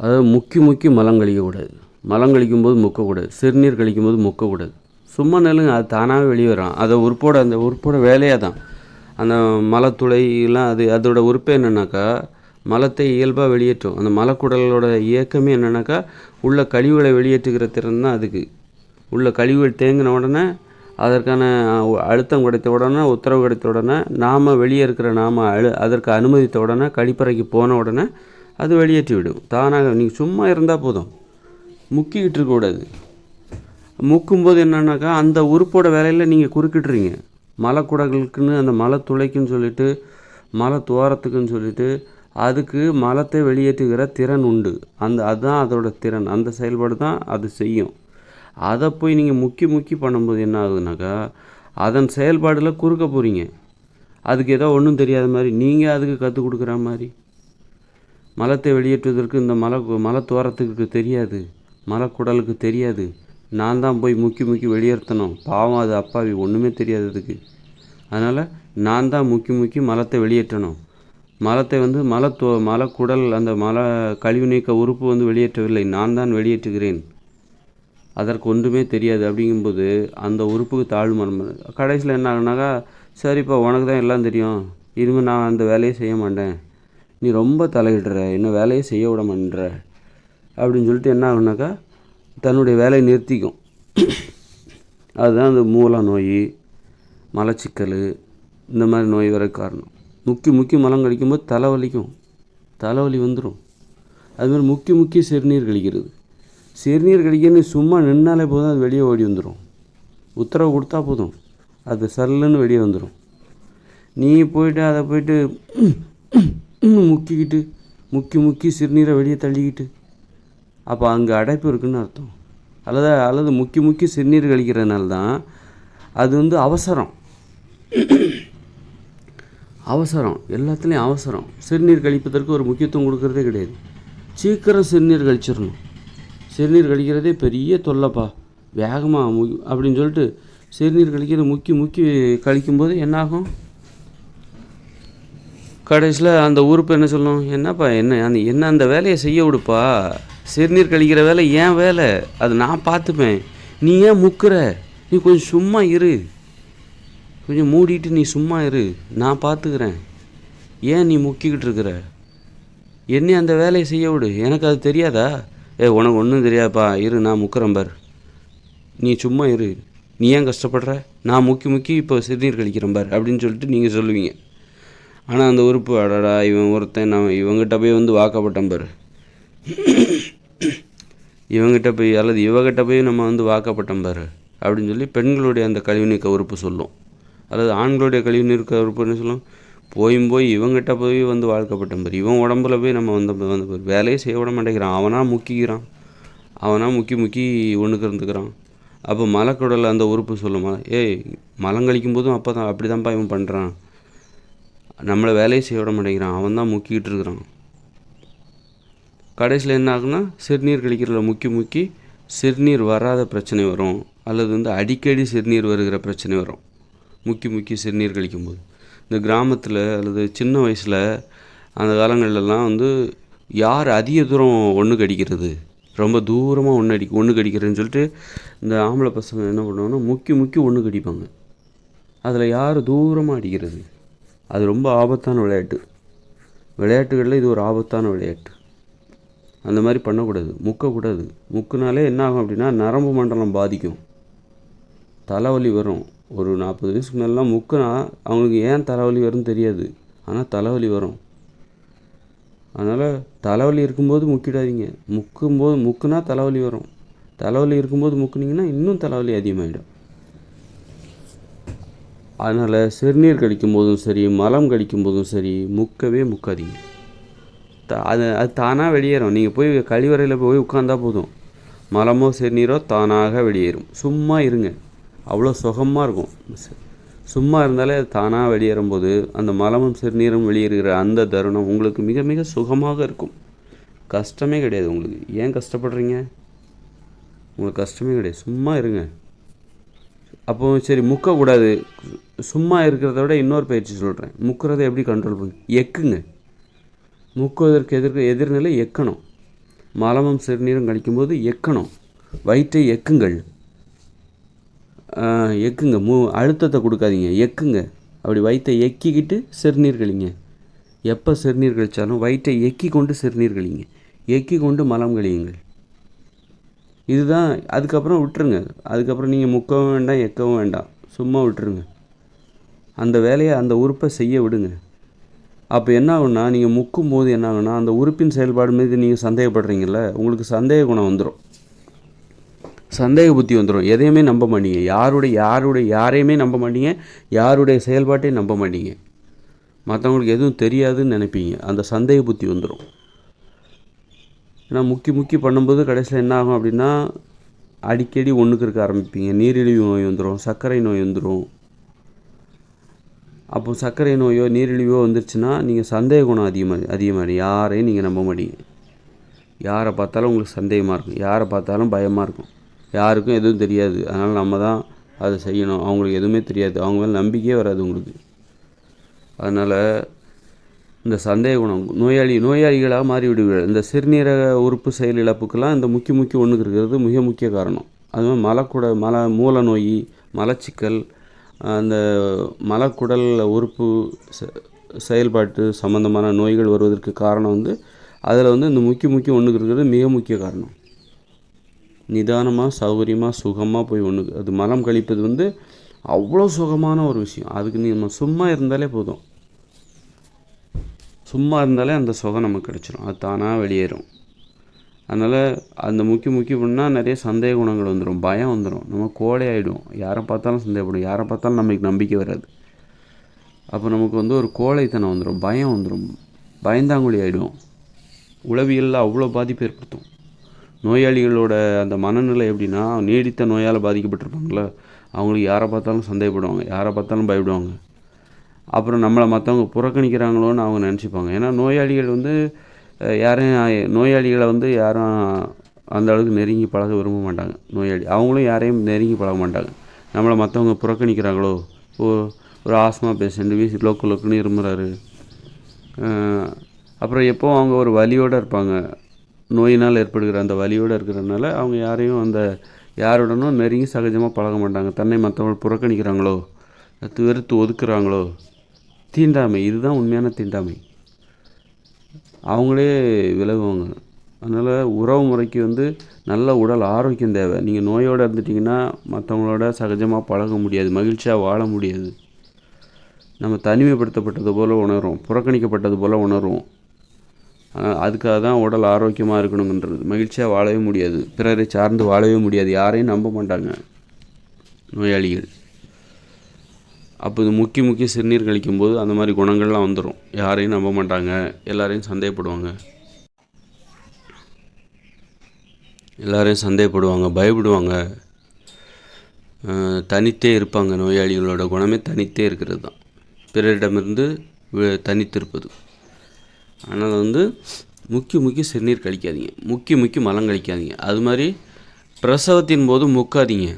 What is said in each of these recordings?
அதாவது முக்கி முக்கி மலம் கழிக்கக்கூடாது. மலம் கழிக்கும் போது முக்கக்கூடாது. சிறுநீர் கழிக்கும்போது முக்கக்கூடாது. சும்மா நெல்லுங்க அது தானாகவே வெளியே வரும். அதை உறுப்போட அந்த உறுப்போட வேலையாக தான் அந்த மலத்துளையெல்லாம் அது அதோட உறுப்பே என்னென்னாக்கா மலத்தை இயல்பாக வெளியேற்றும். அந்த மலக்குடலோட இயக்கமே என்னென்னாக்கா உள்ள கழிவுகளை வெளியேற்றுகிற திறன் தான் அதுக்கு. உள்ள கழிவுகள் தேங்கின உடனே அதற்கான அழுத்தம் கிடைத்த உடனே உத்தரவு கிடைத்த உடனே நாம் வெளியே இருக்கிற நாம் அழு அதற்கு அனுமதித்த உடனே கழிப்பறைக்கு போன உடனே அது வெளியேற்றி விடும் தானாக நீங்கள் சும்மா இருந்தால் போதும். முக்கிக்கிட்டு இருக்கக்கூடாது முக்கும்போது என்னன்னாக்கா அந்த உறுப்போட வேலையில் நீங்கள் குறுக்கிட்றீங்க மலை குடங்களுக்குன்னு அந்த மலை துளைக்குன்னு சொல்லிட்டு மலை துவாரத்துக்குன்னு சொல்லிட்டு அதுக்கு மலத்தை வெளியேற்றுகிற திறன் உண்டு. அந்த அதுதான் அதோட திறன். அந்த செயல்பாடு தான் அது செய்யும். அதை போய் நீங்கள் முக்கி முக்கி பண்ணும்போது என்ன ஆகுதுனாக்கா அதன் செயல்பாடில் குறுக்க போகிறீங்க அதுக்கு ஏதோ ஒன்றும் தெரியாத மாதிரி நீங்கள் அதுக்கு கற்றுக் கொடுக்குற மாதிரி. மலத்தை வெளியேற்றுவதற்கு இந்த மலை மலத்துவாரத்துக்கு தெரியாது. மலக்குடலுக்கு தெரியாது. நான் தான் போய் முக்கி முக்கி வெளியேற்றணும். பாவம் அது அப்பாவி. ஒன்றுமே தெரியாது அதுக்கு. அதனால் நான் தான் முக்கி முக்கி மலத்தை வெளியேற்றணும். மலத்தை வந்து மலத்துவ மலக்குடல் அந்த மல கழிவு நீக்க உறுப்பு வந்து வெளியேற்றவில்லை. நான் தான் வெளியேற்றுகிறேன். அதற்கு ஒன்றுமே தெரியாது. அப்படிங்கும்போது அந்த உறுப்புக்கு தாழ்வு மனம். கடைசியில் என்ன ஆகுனாக்கா சரிப்பா உனக்கு தான் எல்லாம் தெரியும். இனிமேல் நான் அந்த வேலையை செய்ய மாட்டேன். நீ ரொம்ப தலையிடுற இன்னும் வேலையை செய்ய விட மாட்டேன்ற அப்படின்னு சொல்லிட்டு என்ன ஆகுனாக்கா தன்னுடைய வேலையை நிறுத்திக்கும். அதுதான் அந்த மூல நோய் மலச்சிக்கல் இந்த மாதிரி நோய் வர காரணம். முக்கி முக்கி மலம் கழிக்கும்போது தலைவலிக்கும் தலைவலி வந்துடும் அதுமாதிரி முக்கி முக்கிய சிறுநீர் கழிக்கிறது சிறுநீர் கழிக்கன்னு சும்மா நின்னாலே போதும் அது வெளியே ஓடி வந்துடும் உத்தரவு கொடுத்தா போதும். அது சல்லுன்னு வெளியே வந்துடும் நீ போயிட்டு அதை போயிட்டு இன்னும் முக்கிக்கிட்டு முக்கி முக்கி சிறுநீரை வெளியே தள்ளிக்கிட்டு. அப்போ அங்கே அடைப்பு இருக்குன்னு அர்த்தம். அல்லது அல்லது முக்கி முக்கி சிறுநீர் கழிக்கிறதுனால தான் அது வந்து அவசரம். அவசரம். எல்லாத்துலேயும் அவசரம். சிறுநீர் கழிப்பதற்கு ஒரு முக்கியத்துவம் கொடுக்கறதே கிடையாது. சீக்கிரம் சிறுநீர் கழிச்சிடணும். சிறுநீர் கழிக்கிறதே பெரிய தொல்லைப்பா. வேகமாக மு அப்படின்னு சொல்லிட்டு சிறுநீர் கழிக்கிறது முக்கி முக்கி கழிக்கும்போது என்னாகும்? கடைசியில் அந்த ஊருப்பை என்ன சொல்லும் என்னப்பா என்ன அந்த என்ன அந்த வேலையை செய்ய விடுப்பா? சிறுநீர் கழிக்கிற வேலை ஏன் வேலை? அது நான் பார்த்துப்பேன். நீ ஏன் முக்குற? நீ கொஞ்சம் சும்மா இரு. கொஞ்சம் மூடிட்டு நீ சும்மா இரு. நான் பார்த்துக்கிறேன். ஏன் நீ முக்கிக்கிட்டு இருக்கிற? என்னை அந்த வேலையை செய்ய விடு. எனக்கு அது தெரியாதா? ஏ உனக்கு ஒன்றும் தெரியாதுப்பா. இரு நான் முக்குறேன் பார். நீ சும்மா இரு. நீ ஏன் கஷ்டப்படுற? நான் முக்கி முக்கி இப்போ சிறுநீர் கழிக்கிறேன் பார் அப்படின்னு சொல்லிட்டு நீங்கள் சொல்லுவீங்க. ஆனால் அந்த உறுப்பு அடடா இவன் ஒருத்தன் நான் இவங்கிட்ட போய் வந்து வாக்கப்பட்டேன் பாரு. இவங்கிட்ட போய் அல்லது இவகிட்ட போய் நம்ம வந்து வாக்கப்பட்டோம் பாரு அப்படின்னு சொல்லி பெண்களுடைய அந்த கழிவு நீக்க உறுப்பு சொல்லும். அல்லது ஆண்களுடைய கழிவு நீக்க உறுப்பு என்ன சொல்லும்? போயும் போய் இவங்கிட்ட போய் வந்து வாழ்க்கப்பட்டோம் பாரு. இவன் உடம்புல போய் நம்ம வந்து வந்து பாரு. வேலையே செய்ய விட மாட்டேங்கிறான். அவனாக முக்கிக்கிறான். அவனாக முக்கி முக்கி ஒன்றுக்கு இருந்துக்கிறான் அப்போ மலக்குடலில் அந்த உறுப்பு சொல்லுமா? ஏய் மலம் கழிக்கும் போதும் அப்போ தான் அப்படி தான்ப்பா இவன் பண்ணுறான் நம்மளை வேலையை செய்ய விட மாட்டேங்கிறான். அவன் தான் முக்கிட்டு இருக்கிறான். கடைசியில் என்ன ஆகுனா சிறுநீர் கழிக்கிறதுல முக்கி முக்கி சிறுநீர் வராத பிரச்சனை வரும். அல்லது வந்து அடிக்கடி சிறுநீர் வருகிற பிரச்சனை வரும். முக்கி முக்கி சிறுநீர் கழிக்கும்போது. இந்த கிராமத்தில் அல்லது சின்ன வயசில் அந்த காலங்களிலலாம் வந்து யார் அதிக தூரம் ஒன்று கடிக்கிறது? ரொம்ப தூரமாக ஒன்று அடி ஒன்று கடிக்கிறதுன்னு சொல்லிட்டு இந்த ஆம்பளை பசங்க என்ன பண்ணுவாங்கன்னா முக்கி முக்கி ஒன்று கடிப்பாங்க. அதில் யார் தூரமாக அடிக்கிறது? அது ரொம்ப ஆபத்தான விளையாட்டு. விளையாட்டுகளில் இது ஒரு ஆபத்தான விளையாட்டு. அந்த மாதிரி பண்ணக்கூடாது. முக்கக்கூடாது. முக்குனாலே என்ன ஆகும் அப்படின்னா நரம்பு மண்டலம் பாதிக்கும். தலைவலி வரும். ஒரு நாற்பது வயசுக்கு மேலாம் முக்குனா அவங்களுக்கு ஏன் தலைவலி வரும்னு தெரியாது. ஆனால் தலைவலி வரும். அதனால் தலைவலி இருக்கும்போது முக்கிடாதீங்க. முக்கும்போது முக்குனா தலைவலி வரும். தலைவலி இருக்கும்போது முக்குனிங்கன்னா இன்னும் தலைவலி அதிகமாகிடும் அதனால் சிறுநீர் கழிக்கும் போதும் சரி மலம் கழிக்கும் போதும் சரி முக்கவே முக்காதீங்க. த- அது அது தானாக வெளியேறும். நீங்கள் போய் கழிவறையில் போய் உட்காந்தா போதும். மலமோ சிறுநீரோ தானாக வெளியேறும். சும்மா இருங்க. அவ்வளோ சுகமாக இருக்கும். சும்மா இருந்தாலே அது தானாக வெளியேறும்போது அந்த மலமும் சிறுநீரும் வெளியேறுகிற அந்த தருணம் உங்களுக்கு மிக மிக சுகமாக இருக்கும். கஷ்டமே கிடையாது உங்களுக்கு. ஏன் கஷ்டப்படுறீங்க? உங்களுக்கு கஷ்டமே கிடையாது. சும்மா இருங்க. அப்போ சரி முக்கக்கூடாது. சும்மா இருக்கிறத விட இன்னொரு பயிற்சி சொல்கிறேன் முக்கிறதை எப்படி கண்ட்ரோல் பண்ணு எக்குங்க. முக்குவதற்கு எதிர்க்க எதிர்நிலை எக்கணும். மலமும் சிறுநீரும் கழிக்கும்போது எக்கணும். வயிற்றை எக்குங்கள். எக்குங்க. மு அழுத்தத்தை கொடுக்காதீங்க. எக்குங்க. அப்படி வயிற்றை எக்கிக்கிட்டு சிறுநீர் கழிங்க. எப்போ சிறுநீர் கழிச்சாலும் வயிற்றை எக்கி கொண்டு சிறுநீர் கழிங்க. எக்கி கொண்டு மலம் கழியுங்கள். இதுதான் அதுக்கப்புறம் விட்டுருங்க. அதுக்கப்புறம் நீங்கள் முக்கவும் வேண்டாம் எக்கவும் வேண்டாம். சும்மா விட்டுருங்க. அந்த வேலையை அந்த உறுப்பை செய்ய விடுங்க. அப்போ என்ன ஆகுன்னா நீங்கள் முக்கும் போது என்ன ஆகும்னா அந்த உறுப்பின் செயல்பாடு மீது நீங்கள் சந்தேகப்படுறீங்கல்ல உங்களுக்கு சந்தேக குணம் வந்துடும் சந்தேக புத்தி வந்துடும் எதையுமே நம்ப மாட்டீங்க. யாருடைய யாருடைய யாரையுமே நம்ப மாட்டீங்க. யாருடைய செயல்பாட்டையும் நம்ப மாட்டீங்க. மற்றவங்களுக்கு எதுவும் தெரியாதுன்னு நினைப்பீங்க. அந்த சந்தேக புத்தி வந்துடும் ஏன்னா முக்கி முக்கி பண்ணும்போது கடைசியில் என்ன ஆகும் அப்படின்னா அடிக்கடி ஒன்றுக்கு இருக்க ஆரம்பிப்பீங்க. நீரிழிவு நோய் வந்துடும் சர்க்கரை நோய் வந்துடும் அப்போ சர்க்கரை நோயோ நீரிழிவோ வந்துருச்சுன்னா நீங்கள் சந்தேக குணம் அதிகமாக அதிகமாக யாரையும் நீங்கள் நம்ப மாட்டீங்க. யாரை பார்த்தாலும் உங்களுக்கு சந்தேகமாக இருக்கும். யாரை பார்த்தாலும் பயமாக இருக்கும். யாருக்கும் எதுவும் தெரியாது. அதனால் நம்ம தான் அதை செய்யணும். அவங்களுக்கு எதுவுமே தெரியாது. அவங்க மேலே நம்பிக்கையே வராது உங்களுக்கு. அதனால் இந்த சந்தேக குணம் நோயாளி நோயாளிகளாக மாறிவிடுவீர்கள் இந்த சிறுநீரக உறுப்பு செயல் இழப்புக்கெல்லாம் இந்த முக்கிய முக்கிய ஒன்றுக்கு இருக்கிறது மிக முக்கிய காரணம். அதுவும் மலக்குட மல மூல நோய் மலச்சிக்கல் அந்த மலக்குடல் உறுப்பு செ- செயல்பாட்டு சம்பந்தமான நோய்கள் வருவதற்கு காரணம் வந்து அதில் வந்து இந்த முக்கிய முக்கிய ஒன்றுக்கு இருக்கிறது மிக முக்கிய காரணம். நிதானமாக சௌகரியமாக சுகமாக போய் ஒன்று அது மலம் கழிப்பது வந்து அவ்வளோ சுகமான ஒரு விஷயம். அதுக்கு நீ நம்ம சும்மா இருந்தாலே போதும். சும்மா இருந்தாலே அந்த சுகம் நமக்கு கிடச்சிரும். அது தானாக வெளியேறும். அதனால் அந்த முக்கிய முக்கிய பண்ணால் நிறைய சந்தேக குணங்கள் வந்துடும் பயம் வந்துடும் நம்ம கோழை ஆகிடும் யாரை பார்த்தாலும் சந்தேகப்படும். யாரை பார்த்தாலும் நமக்கு நம்பிக்கை வராது. அப்போ நமக்கு வந்து ஒரு கோழைத்தனம் வந்துடும் பயம் வந்துடும் பயந்தாங்குழி ஆகிடும் உளவியலில் அவ்வளோ பாதிப்பு ஏற்படுத்தும். நோயாளிகளோட அந்த மனநிலை எப்படின்னா நீடித்த நோயால் பாதிக்கப்பட்டிருப்பாங்களே அவங்களுக்கு யாரை பார்த்தாலும் சந்தேகப்படுவாங்க. யாரை பார்த்தாலும் பயப்படுவாங்க. அப்புறம் நம்மளை மற்றவங்க புறக்கணிக்கிறாங்களோன்னு அவங்க நினச்சிப்பாங்க. ஏன்னா நோயாளிகள் வந்து யாரையும் நோயாளிகளை வந்து யாரும் அந்த அளவுக்கு நெருங்கி பழக விரும்ப மாட்டாங்க. நோயாளி அவங்களும் யாரையும் நெருங்கி பழக மாட்டாங்க. நம்மளை மற்றவங்க புறக்கணிக்கிறாங்களோ ஓ ஒரு ஆஸ்மா பேஷண்ட் வீசி லோக்கு லோக்குன்னு இருமுறாரு. அப்புறம் எப்போவும் அவங்க ஒரு வலியோடு இருப்பாங்க நோயினால் ஏற்படுகிற அந்த வலியோடு இருக்கிறதுனால அவங்க யாரையும் அந்த யாருடனும் நெருங்கி சகஜமாக பழக மாட்டாங்க. தன்னை மற்றவங்க புறக்கணிக்கிறாங்களோ வெறுத்து ஒதுக்குறாங்களோ தீண்டாமை இதுதான் உண்மையான தீண்டாமை. அவங்களே விலகுவாங்க. அதனால் உறவு முறைக்கு வந்து நல்ல உடல் ஆரோக்கியம் தேவை. நீங்கள் நோயோடு இருந்துட்டிங்கன்னா மற்றவங்களோட சகஜமாக பழக முடியாது மகிழ்ச்சியாக வாழ முடியாது. நம்ம தனிமைப்படுத்தப்பட்டது போல் உணரும் புறக்கணிக்கப்பட்டது போல் உணரும் ஆனால் அதுக்காக தான் உடல் ஆரோக்கியமாக இருக்கணுங்கன்றது மகிழ்ச்சியாக வாழவே முடியாது. பிறரை சார்ந்து வாழவே முடியாது. யாரையும் நம்ப மாட்டாங்க நோயாளிகள். அப்போ இது முக்கிய முக்கிய சிறுநீர் கழிக்கும்போது அந்த மாதிரி குணங்கள்லாம் வந்துடும் யாரையும் நம்ப மாட்டாங்க. எல்லாரையும் சந்தேகப்படுவாங்க. எல்லாரையும் சந்தேகப்படுவாங்க. பயப்படுவாங்க. தனித்தே இருப்பாங்க நோயாளிகளோட குணமே தனித்தே இருக்கிறது தான். பிறரிடமிருந்து தனித்திருப்பது. அதனால் வந்து முக்கிய முக்கிய சிறுநீர் கழிக்காதீங்க. முக்கிய முக்கிய மலம் கழிக்காதீங்க. அது மாதிரி பிரசவத்தின் போது முக்காதீங்க.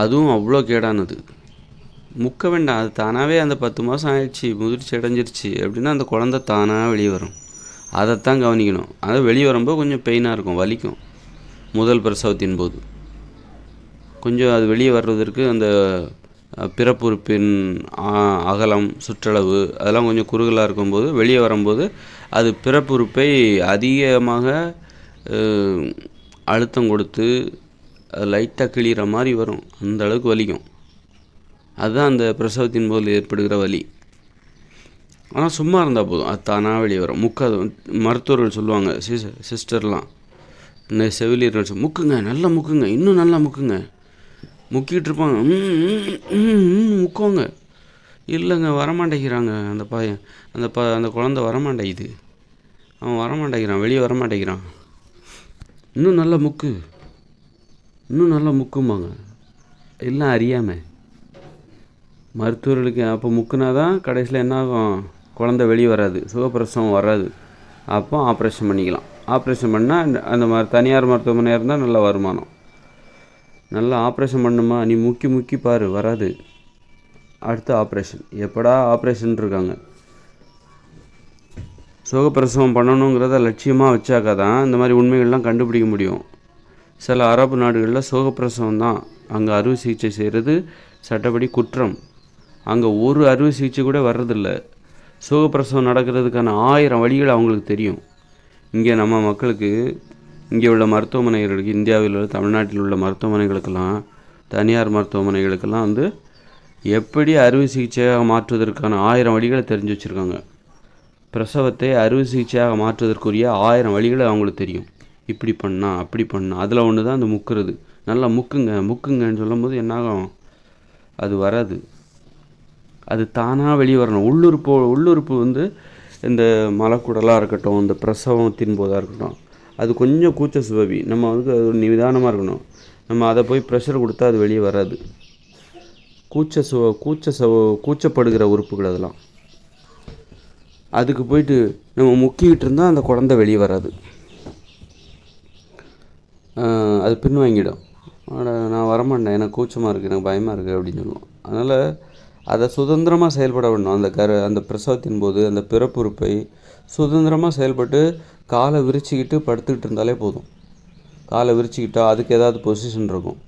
அதுவும் அவ்வளோ கேடானது. முக்க வேண்டாம் அது தானாகவே அந்த பத்து மாதம் ஆயிடுச்சு முதிர்ச்சி அடைஞ்சிருச்சு அப்படின்னா அந்த குழந்தை தானாக வெளியே வரும். அதைத்தான் கவனிக்கணும். அது வெளியே வரும்போது கொஞ்சம் பெயினாக இருக்கும் வலிக்கும் முதல் பிரசவத்தின் போது. கொஞ்சம் அது வெளியே வர்றதற்கு அந்த பிறப்புறுப்பின் அகலம் சுற்றளவு அதெல்லாம் கொஞ்சம் குறுகலாக இருக்கும்போது வெளியே வரும்போது அது பிறப்புறுப்பை அதிகமாக அழுத்தம் கொடுத்து அது லைட்டாக கிழிகிற மாதிரி வரும். அந்த அளவுக்கு வலிக்கும். அதுதான் அந்த பிரசவத்தின் போது ஏற்படுகிற வலி. ஆனால் சும்மா இருந்தால் போதும். அது தானாக வெளியே வரும். முக்காது மருத்துவர்கள் சொல்லுவாங்க சிஸ் சிஸ்டர்லாம் இந்த செவிலியர்கள் சொல் முக்குங்க நல்லா முக்குங்க. இன்னும் நல்லா முக்குங்க. முக்கிட்டு இருப்பாங்க. ம், ம், இல்லைங்க வரமாட்டேங்கிறாங்க. அந்த பையன் அந்த ப அந்த குழந்த வரமாட்டேங்குது. அவன் வரமாட்டேங்கிறான். வெளியே வரமாட்டேங்கிறான். இன்னும் நல்லா முக்கு. இன்னும் நல்லா முக்குமாங்க எல்லாம் அறியாமல் மருத்துவர்களுக்கு அப்போ முக்குனா தான் கடைசியில் என்ன ஆகும் குழந்தை வெளியே வராது. சுகப்பிரசவம் வராது. அப்போ ஆப்ரேஷன் பண்ணிக்கலாம். ஆப்ரேஷன் பண்ணால் அந்த மாதிரி தனியார் மருத்துவமனையாக இருந்தால் நல்ல வருமானம். நல்லா ஆப்ரேஷன் பண்ணுமா? நீ முக்கி முக்கி பாரு வராது. அடுத்து ஆப்ரேஷன் எப்படா ஆப்ரேஷன் இருக்காங்க? சுகப்பிரசவம் பண்ணணுங்கிறத லட்சியமாக வச்சாக்கா தான் இந்த மாதிரி உண்மைகள்லாம் கண்டுபிடிக்க முடியும். சில அரபு நாடுகளில் சோகப்பிரசவம் தான். அங்கே அறுவை சிகிச்சை செய்கிறது சட்டப்படி குற்றம். அங்கே ஒரு அறுவை சிகிச்சை கூட வர்றதில்ல. சோகப்பிரசவம் நடக்கிறதுக்கான ஆயிரம் வழிகள் அவங்களுக்கு தெரியும். இங்கே நம்ம மக்களுக்கு இங்கே உள்ள மருத்துவமனைகளுக்கு இந்தியாவில் உள்ள தமிழ்நாட்டில் உள்ள மருத்துவமனைகளுக்கெல்லாம் தனியார் மருத்துவமனைகளுக்கெல்லாம் வந்து எப்படி அறுவை சிகிச்சையாக மாற்றுவதற்கான ஆயிரம் வழிகளை தெரிஞ்சு வச்சுருக்காங்க. பிரசவத்தை அறுவை சிகிச்சையாக மாற்றுவதற்குரிய ஆயிரம் வழிகளை அவங்களுக்கு தெரியும். இப்படி பண்ணா அப்படி பண்ணா. அதில் ஒன்று தான் அந்த முக்குறது. நல்லா முக்குங்க முக்குங்கன்னு சொல்லும் போது என்னாகும்? அது வராது. அது தானாக வெளியே வரணும். உள்ளுறுப்பு உள்ளுறுப்பு வந்து இந்த மலக்குடலாக இருக்கட்டும் இந்த பிரசவத்தின் போதாக இருக்கட்டும் அது கொஞ்சம் கூச்ச சுபவி. நம்ம வந்து அது நிதானமாக இருக்கணும். நம்ம அதை போய் ப்ரெஷர் கொடுத்தா அது வெளியே வராது. கூச்ச சுவ கூச்ச சவ கூச்சப்படுகிற உறுப்புகள் அதெல்லாம். அதுக்கு போயிட்டு நம்ம முக்கிக்கிட்டு இருந்தால் அந்த குழந்தை வெளியே வராது. அது பின்வாங்கிடும். வாங்கிடும் நான் வரமாட்டேன். எனக்கு கூச்சமாக இருக்குது எனக்கு பயமாக இருக்குது அப்படின்னு சொல்லுவோம். அதனால் அதை சுதந்திரமாக செயல்பட விடணும். அந்த கரு அந்த பிரசவத்தின் போது அந்த பிறப்புறுப்பை சுதந்திரமாக செயல்பட்டு காலை விரிச்சிக்கிட்டு படுத்துக்கிட்டு இருந்தாலே போதும். காலை விரிச்சிக்கிட்டால் அதுக்கு ஏதாவது பொசிஷன் இருக்கும்.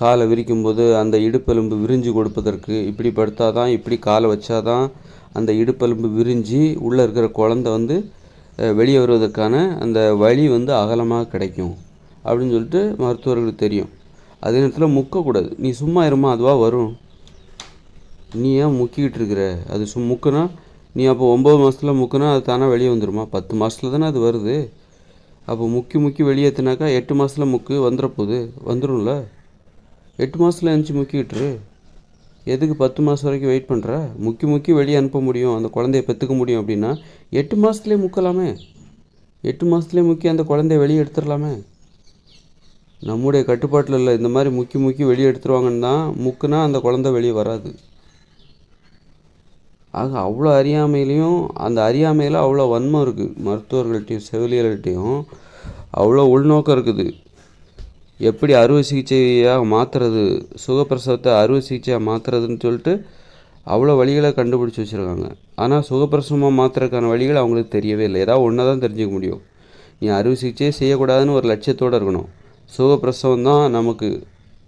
காலை விரிக்கும்போது அந்த இடுப்பெலும்பு விரிஞ்சு கொடுப்பதற்கு இப்படி படுத்தால் தான் இப்படி காலை வச்சாதான் அந்த இடுப்பெலும்பு விரிஞ்சு உள்ளே இருக்கிற குழந்த வந்து வெளியே வருவதற்கான அந்த வழி வந்து அகலமாக கிடைக்கும். அப்படின்னு சொல்லிட்டு மருத்துவர்களுக்கு தெரியும். அதே நேரத்தில் முக்கக்கூடாது. நீ சும்மா இருமா அதுவாக வரும். நீ ஏன் முக்கிக்கிட்டு இருக்கிற? அது சும் முக்குனா நீ அப்போ ஒம்பது மாதத்தில் முக்குனா அது தானாக வெளியே வந்துருமா? பத்து மாதத்துல தானே அது வருது. அப்போ முக்கி முக்கி வெளியேற்றினாக்கா எட்டு மாதத்தில் முக்கு வந்துட போகுது வந்துடும்ல எட்டு மாதத்தில் எழுந்துச்சி முக்கிட்டுரு எதுக்கு பத்து மாதம் வரைக்கும் வெயிட் பண்ணுற முக்கி முக்கி வெளியே அனுப்ப முடியும். அந்த குழந்தைய பெற்றுக்க முடியும் அப்படின்னா எட்டு மாதத்துலேயே முக்கலாமே. எட்டு மாதத்துலேயே முக்கி அந்த குழந்தைய வெளியே எடுத்துடலாமே நம்முடைய கட்டுப்பாட்டில் இல்லை இந்த மாதிரி முக்கி முக்கி வெளியே எடுத்துருவாங்கன்னு தான் முக்குனா அந்த குழந்தை வெளியே வராது. ஆக அவ்வளோ அறியாமையிலையும் அந்த அறியாமையில் அவ்வளோ வன்மம் இருக்குது மருத்துவர்கள்ட்டையும் செவிலியர்கள்ட்டையும் அவ்வளோ உள்நோக்கம் இருக்குது. எப்படி அறுவை சிகிச்சையாக மாற்றுறது சுகப்பிரசவத்தை அறுவை சிகிச்சையாக மாற்றுறதுன்னு சொல்லிட்டு அவ்வளோ வழிகளை கண்டுபிடிச்சி வச்சுருக்காங்க. ஆனால் சுகப்பிரசவமாக மாற்றுறதுக்கான வழிகள் அவங்களுக்கு தெரியவே இல்லை. ஏதாவது ஒன்றை தான் தெரிஞ்சுக்க முடியும். நீ அறுவை சிகிச்சையே செய்யக்கூடாதுன்னு ஒரு லட்சியத்தோடு இருக்கணும். சுகப்பிரசவம் தான் நமக்கு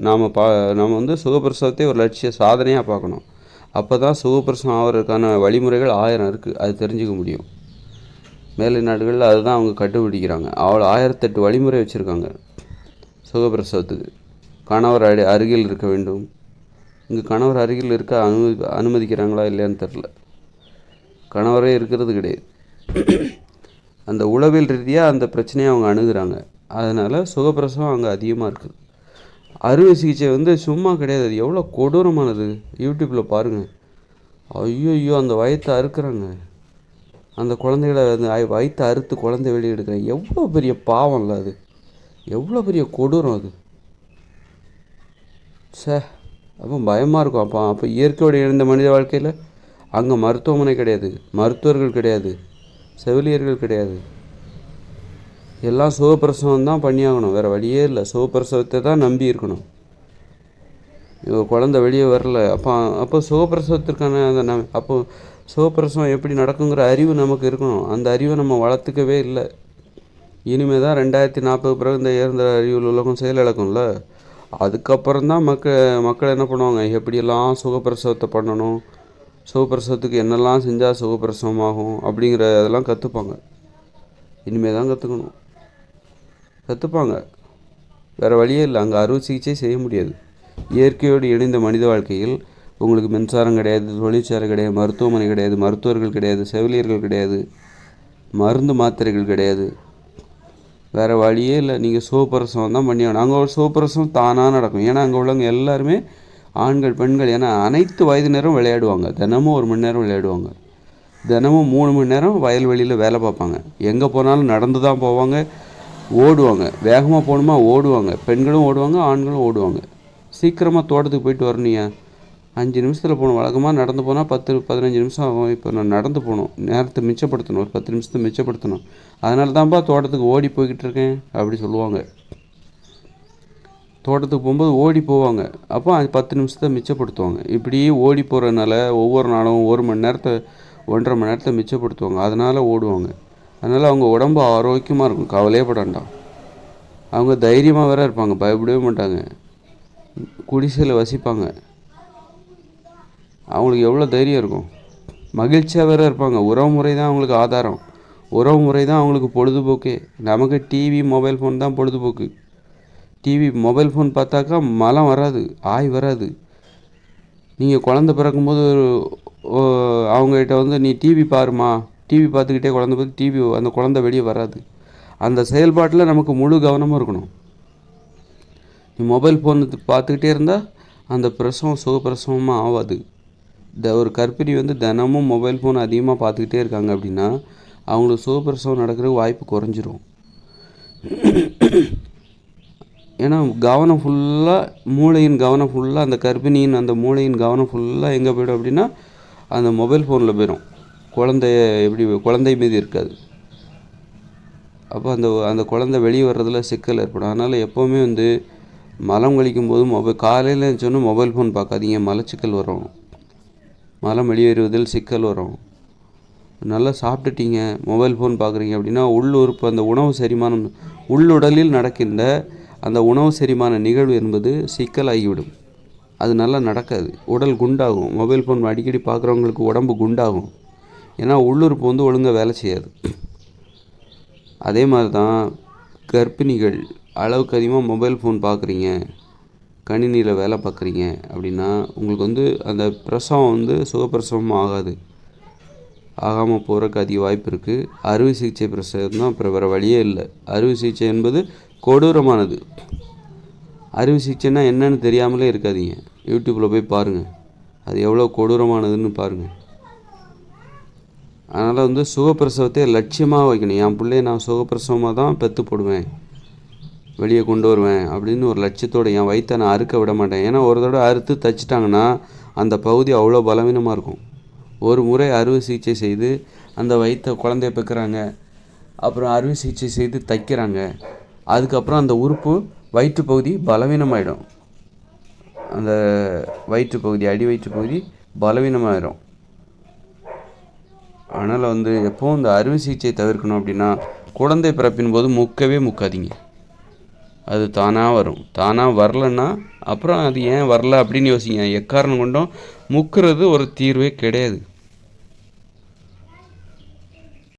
நாம் பா நம்ம வந்து சுகப்பிரசவத்தை ஒரு லட்சிய சாதனையாக பார்க்கணும். அப்போ தான் சுகப்பிரசவம் ஆகிறதுக்கான வழிமுறைகள் ஆயிரம் இருக்குது அது தெரிஞ்சுக்க முடியும். மேலை நாடுகளில் அதுதான் அவங்க கண்டுபிடிக்கிறாங்க. அவ்வளோ ஆயிரத்தெட்டு வழிமுறை வச்சுருக்காங்க சுகப்பிரசவத்துக்கு. கணவர் அடி அருகில் இருக்க வேண்டும். இங்கே கணவர் அருகில் இருக்க அனுமதி அனுமதிக்கிறாங்களா இல்லையான்னு தெரில கணவரே இருக்கிறது கிடையாது. அந்த உளவியல் ரீதியாக அந்த பிரச்சனையை அவங்க அணுகுறாங்க. அதனால் சுகப்பிரசவம் அங்கே அதிகமாக இருக்குது அறுவை சிகிச்சை வந்து சும்மா கிடையாது. அது எவ்வளோ கொடூரமானது. யூடியூப்பில் பாருங்கள் ஐயோ ஐயோ அந்த வயத்தை அறுக்கிறாங்க. அந்த குழந்தைகளை அந்த ஐ- அறுத்து குழந்தை வெளியே எடுக்கிறேன் எவ்வளோ பெரிய பாவம்ல அது. எவ்வளோ பெரிய கொடூரம் அது. சே அப்போ பயமாக இருக்கும். அப்போ அப்போ இயற்கையோடு இணைந்த மனித வாழ்க்கையில் அங்கே மருத்துவமனை கிடையாது. மருத்துவர்கள் கிடையாது. செவிலியர்கள் கிடையாது. எல்லாம் சுகப்பிரசவம் தான் பண்ணியாகணும். வேறு வழியே இல்லை. சுகப்பிரசவத்தை தான் நம்பி இருக்கணும். இவங்க குழந்த வெளியே வரல. அப்போ அப்போ சுகப்பிரசவத்திற்கான அந்த ந அப்போ சுகப்பிரசவம் எப்படி நடக்குங்கிற அறிவு நமக்கு இருக்கணும். அந்த அறிவை நம்ம வளர்த்துக்கவே இல்லை. இனிமே தான் ரெண்டாயிரத்தி நாற்பது பிறகு இந்த இயந்திர அறிவியல் உலகம் செயலிழக்கும்ல அதுக்கப்புறம் தான் மக்கள் மக்கள் என்ன பண்ணுவாங்க? எப்படியெல்லாம் சுகப்பிரசவத்தை பண்ணணும்? சுகப்பிரசவத்துக்கு என்னெல்லாம் செஞ்சால் சுகப்பிரசவம் ஆகும் அப்படிங்கிற அதெல்லாம் கற்றுப்பாங்க இனிமே தான் கற்றுக்கணும் கற்றுப்பாங்க வேறு வழியே இல்லை. அங்கே அறுவை சிகிச்சை செய்ய முடியாது. இயற்கையோடு இணைந்த மனித வாழ்க்கையில் உங்களுக்கு மின்சாரம் கிடையாது தொழிற்சாலை கிடையாது மருத்துவமனை கிடையாது மருத்துவர்கள் கிடையாது செவிலியர்கள் கிடையாது மருந்து மாத்திரைகள் கிடையாது. வேறு வழியே இல்லை. நீங்கள் சோப்பரசம் தான் பண்ணி அங்கே ஒரு சோப்பரசம் தானாக நடக்கும். ஏன்னா அங்கே உள்ளவங்க எல்லாருமே ஆண்கள் பெண்கள் ஏன்னா அனைத்து வயதினரும் விளையாடுவாங்க. தினமும் ஒரு மணி நேரம் விளையாடுவாங்க. தினமும் மூணு மணி நேரம் வயல்வெளியில் வேலை பார்ப்பாங்க. எங்கே போனாலும் நடந்து தான் போவாங்க. ஓடுவாங்க. வேகமாக போகணுமா? ஓடுவாங்க. பெண்களும் ஓடுவாங்க ஆண்களும் ஓடுவாங்க. சீக்கிரமாக தோட்டத்துக்கு போயிட்டு வரணுயா அஞ்சு நிமிஷத்தில் போகணும். வழக்கமாக நடந்து போனால் பத்து பதினஞ்சு நிமிஷம் ஆகும். இப்போ நான் நடந்து போகணும். நேரத்தை மிச்சப்படுத்தணும். ஒரு பத்து நிமிஷத்தை மிச்சப்படுத்தணும். அதனால தான்ப்பா தோட்டத்துக்கு ஓடி போய்கிட்டு இருக்கேன் அப்படி சொல்லுவாங்க. தோட்டத்துக்கு போகும்போது ஓடி போவாங்க. அப்போ அது பத்து நிமிஷத்தை மிச்சப்படுத்துவாங்க. இப்படி ஓடி போகிறதுனால ஒவ்வொரு நாளும் ஒரு மணி நேரத்தை ஒன்றரை மணி நேரத்தை மிச்சப்படுத்துவாங்க. அதனால் ஓடுவாங்க. அதனால் அவங்க உடம்பு ஆரோக்கியமாக இருக்கும். கவலையே பட வேண்டாம் அவங்க தைரியமாக வேற இருப்பாங்க. பயப்படவே மாட்டாங்க. குடிசையில் வசிப்பாங்க. அவங்களுக்கு எவ்வளோ தைரியம் இருக்கும்? மகிழ்ச்சியாக வேற இருப்பாங்க. உறவு முறை தான் அவங்களுக்கு ஆதாரம். உறவு முறை தான் அவங்களுக்கு பொழுதுபோக்கே. நமக்கு டிவி மொபைல் ஃபோன் தான் பொழுதுபோக்கு. டிவி மொபைல் ஃபோன் பார்த்தாக்கா மலம் வராது. ஆய் வராது. நீங்கள் குழந்த பிறக்கும்போது ஓ, அவங்ககிட்ட வந்து நீ டிவி பாருமா டிவி பார்த்துக்கிட்டே குழந்த பார்த்து டிவி அந்த குழந்த வெளியே வராது. அந்த செயல்பாட்டில் நமக்கு முழு கவனமும் இருக்கணும். நீ மொபைல் ஃபோன் பார்த்துக்கிட்டே இருந்தால் அந்த பிரசவம் சுகப்பிரசவமாக ஆகாது த ஒரு கர்ப்பிணி வந்து தினமும் மொபைல் ஃபோன் அதிகமாக பார்த்துக்கிட்டே இருக்காங்க அப்படின்னா அவங்களுக்கு சுகப்பிரசவம் நடக்கிறதுக்கு வாய்ப்பு குறைஞ்சிரும். ஏன்னா கவனம் ஃபுல்லாக மூளையின் கவனம் ஃபுல்லாக அந்த கர்ப்பிணியின் அந்த மூளையின் கவனம் ஃபுல்லாக எங்கே போய்டும் அப்படின்னா அந்த மொபைல் ஃபோனில் போயிடும் குழந்தைய எப்படி குழந்தை மீது இருக்காது. அப்போ அந்த அந்த குழந்தை வெளியே வர்றதுல சிக்கல் ஏற்படும். அதனால் எப்போவுமே வந்து மலம் கழிக்கும் போது மொபைல் காலையில் சொன்னால் மொபைல் ஃபோன் பார்க்காதீங்க. மலச்சிக்கல் வரும். மலம் வெளியேறுவதில் சிக்கல் வரும். நல்லா சாப்பிட்டுட்டீங்க மொபைல் ஃபோன் பார்க்குறீங்க அப்படின்னா உள்ளுறுப்பு அந்த உணவு செரிமானம் உள்ளுடலில் நடக்கின்ற அந்த உணவு செரிமான நிகழ்வு என்பது சிக்கலாகிவிடும் அது நல்லா நடக்காது. உடல் குண்டாகும். மொபைல் ஃபோன் அடிக்கடி பார்க்குறவங்களுக்கு உடம்பு குண்டாகும். ஏன்னா உள்ளுறுப்பு வந்து ஒழுங்காக வேலை செய்யாது. அதே மாதிரி தான் கர்ப்பிணிகள் அளவுக்கு அதிகமாக மொபைல் ஃபோன் பார்க்குறீங்க கணினியில் வேலை பார்க்குறீங்க அப்படின்னா உங்களுக்கு வந்து அந்த பிரசவம் வந்து சுகப்பிரசவம் ஆகாது. ஆகாமல் போகிறதுக்கு அதிக வாய்ப்பு இருக்குது அறுவை சிகிச்சை பிரசவம் தான் அப்புறம் வேறு வழியே இல்லை. அறுவை சிகிச்சை என்பது கொடூரமானது. அறுவை சிகிச்சைன்னா என்னன்னு தெரியாமலே இருக்காதீங்க. யூடியூப்பில் போய் பாருங்கள் அது எவ்வளோ கொடூரமானதுன்னு பாருங்கள் அதனால் வந்து சுகப்பிரசவத்தை லட்சியமாக வைக்கணும். என் பிள்ளைய நான் சுகப்பிரசவமாக தான் பெற்று போடுவேன். வெளியே கொண்டு வருவேன் அப்படின்னு ஒரு லட்சியத்தோடு என் வயிற்றை நான் அறுக்க விட மாட்டேன். ஏன்னா ஒரு தடவை அறுத்து தைச்சிட்டாங்கன்னா அந்த பகுதி அவ்வளோ பலவீனமாக இருக்கும். ஒரு முறை அறுவை சிகிச்சை செய்து அந்த வயிற்றை குழந்தைய பெக்கிறாங்க. அப்புறம் அறுவை சிகிச்சை செய்து தைக்கிறாங்க. அதுக்கப்புறம் அந்த உறுப்பு வயிற்று பகுதி பலவீனமாயிடும். அந்த வயிற்று பகுதி அடி வயிற்று பகுதி பலவீனமாயிடும் அதனால் வந்து எப்போவும் இந்த அறுவை சிகிச்சை தவிர்க்கணும் அப்படின்னா குழந்தை பிறப்பின் போது முக்கவே முக்காதீங்க. அது தானாக வரும். தானாக வரலன்னா அப்புறம் அது ஏன் வரல அப்படின்னு யோசிங்க. எக்காரணம் கொண்டும் முக்கிறது ஒரு தீர்வே கிடையாது.